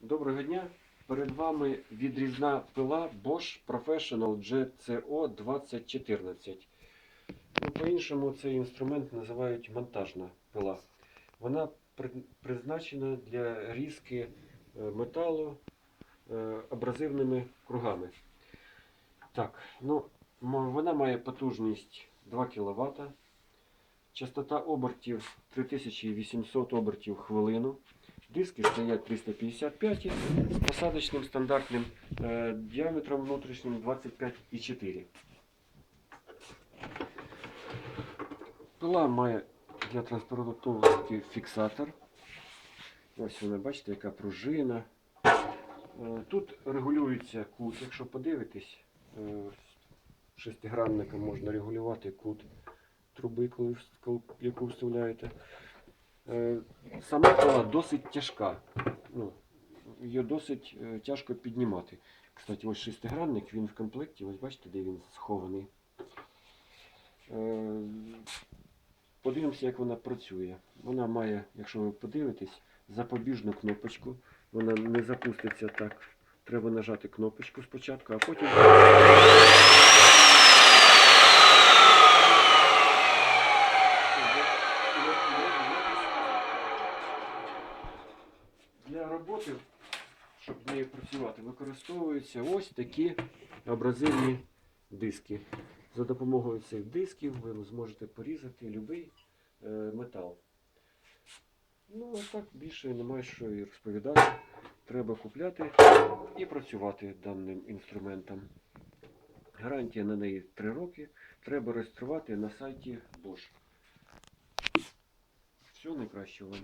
Доброго дня! Перед вами відрізна пила Bosch Professional GCO 2014. Ну, по-іншому цей інструмент називають монтажна пила. Вона призначена для різки е, металу е, абразивними кругами. Так, ну, вона має потужність 2 кВт, частота обертів 3800 обертів хвилину. Диски стоять 355 з посадочним стандартним е, діаметром внутрішнім 25,4. Пила має для транспортовки фіксатор. Ось вона, бачите, яка пружина. Е, Тут регулюється кут, якщо подивитись, е, шестигранником можна регулювати кут труби, яку вставляєте. Е, Сама пила досить тяжка. Ну, її досить е, тяжко піднімати. Кстати, ось шестигранник, він в комплекті, ось бачите, де він схований. Е, Подивимося, як вона працює. Вона має, якщо ви подивитесь, запобіжну кнопочку. Вона не запуститься так. Треба нажати кнопочку спочатку, а потім. Для роботи, щоб нею працювати, використовуються ось такі абразивні диски. За допомогою цих дисків ви зможете порізати будь-який е, метал. Ну, а так більше немає що і розповідати. Треба купляти і працювати даним інструментом. Гарантія на неї 3 роки. Треба реєструвати на сайті Bosch. Всього найкращого вам.